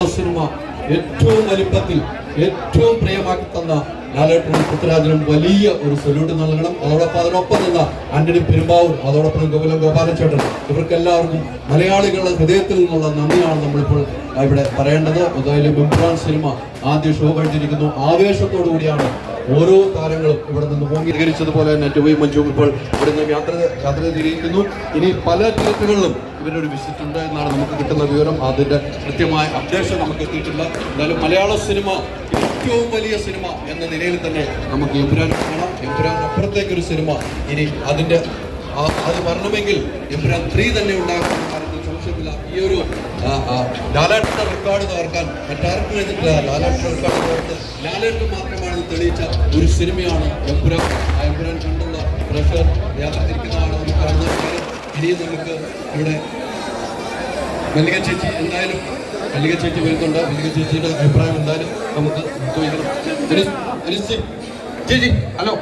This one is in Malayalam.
സിനിമ ഏറ്റവും വലിപ്പത്തിൽ ഏറ്റവും പ്രിയമാക്കി തന്ന ലാലേട്ടനും പൃഥ്വിരാജിനും വലിയ ഒരു സൊല്യൂട്ട് നൽകണം. അതോടൊപ്പം അതിനൊപ്പം നിന്ന ആന്റണി പെരുമ്പാവൂർ അതോടൊപ്പം ഗോകുലം ഗോപാലചേട്ടൻ ഇവർക്കെല്ലാവർക്കും മലയാളികളുടെ ഹൃദയത്തിൽ നിന്നുള്ള നന്ദിയാണ് നമ്മളിപ്പോൾ ഇവിടെ പറയേണ്ടത്. അതായത് ബിംബ്രാൻ സിനിമ ആദ്യ ഷോ കഴിഞ്ഞിരിക്കുന്നു. ആവേശത്തോടു കൂടിയാണ് ഓരോ താരങ്ങളും ഇവിടെ നിന്ന് പോകീകരിച്ചതുപോലെ തന്നെ ടുവൈ മഞ്ജുവും ഇപ്പോൾ ഇവിടെ നിന്ന് യാത്ര യാത്ര തിരിയിക്കുന്നു ഇനി പല തിയേറ്ററുകളിലും ഇവരുടെ വിസിറ്റ് ഉണ്ട് എന്നാണ് നമുക്ക് കിട്ടുന്ന വിവരം. അതിന്റെ കൃത്യമായ അപ്ഡേഷൻ നമുക്ക് എത്തിയിട്ടില്ല എന്തായാലും മലയാള സിനിമ ഏറ്റവും വലിയ സിനിമ എന്ന നിലയിൽ തന്നെ നമുക്ക് എമ്പുരാൻ കാണാം. എമ്പുരാൻ അപ്പുറത്തേക്ക് ഒരു സിനിമ. ഇനി അതിന്റെ ആ- അത് വരണമെങ്കിൽ എമ്പുരാൻ ത്രീ തന്നെ ഉണ്ടാകുന്ന കാര്യത്തിൽ സംശയമില്ല ഈ ഒരു ലാലേട്ടന്റെ റെക്കോർഡ് തകർക്കാൻ മറ്റാർക്കും എതിർക്കില്ല ലാലേട്ടന്റെ റെക്കോർഡ് തകർത്ത് മാത്രമാണ് തെളിയിച്ച ഒരു സിനിമയാണ് എമ്പുരാൻ ആ കണ്ടുള്ള പ്രഷർ യാത്രത്തിരിക്കുന്നതാണ് നമുക്ക് കാണുന്ന ഇനിയും നമുക്ക് ഇവിടെ മല്ലിക ചേച്ചി എന്തായാലും മല്ലിക ചേച്ചി വരുന്നുണ്ട് മല്ലിക ചേച്ചിയുടെ അഭിപ്രായം എന്തായാലും നമുക്ക് ചോദിക്കണം. ചേച്ചി ഹലോ.